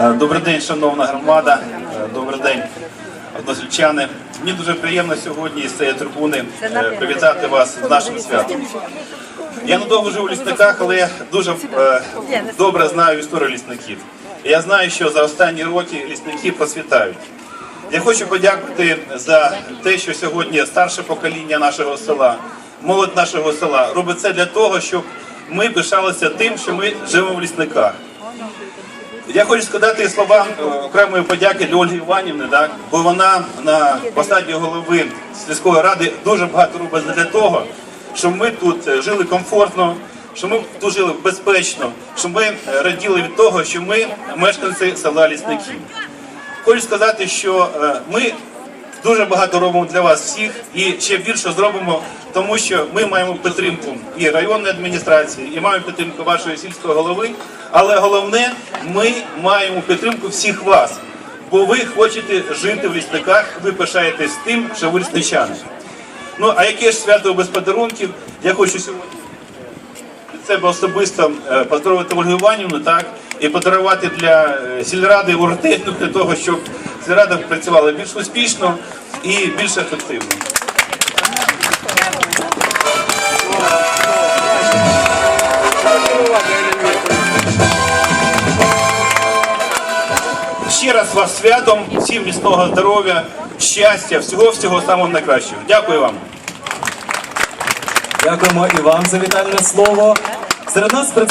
Е, Добрий день, шановна громада. Е, Добрий день, односельчани. Мені дуже приємно сьогодні з цієї трибуни е, привітати вас з нашим святом. Я недовго живу в лісниках, але дуже добре знаю історію лісників. Я знаю, що за останні роки лісники процвітають. Я хочу подякувати за те, що сьогодні старше покоління нашого села, молодь нашого села робить це для того, щоб ми пишалися тим, що ми живемо в лісниках. Я хочу сказати слова окремої подяки для Ольги Іванівни, так? бо вона на посаді голови сільської ради дуже багато робить для того, щоб ми тут е, жили комфортно, щоб ми тут жили безпечно, щоб ми е, раділи від того, що ми мешканці села лісників. Хочу сказати, що е, ми дуже багато робимо для вас всіх і ще більше зробимо, тому що ми маємо підтримку і районної адміністрації, і маємо підтримку вашої сільської голови. Але головне, ми маємо підтримку всіх вас, бо ви хочете жити в лісниках, ви пишаєтесь тим, що ви лісничани. Ну а яке ж свято без подарунків? Я хочу сьогодні від себе особисто е, поздоровити Ольгу Іванівну, так, і подарувати для е, сільради уротехніку для того, щоб сільрада працювала більш успішно і більш ефективно. Ще раз вас святом, всім міцного здоров'я, щастя, всього всього самого найкращого. Дякую вам. Дякуємо і вам за вітальне слово. Серед нас представ-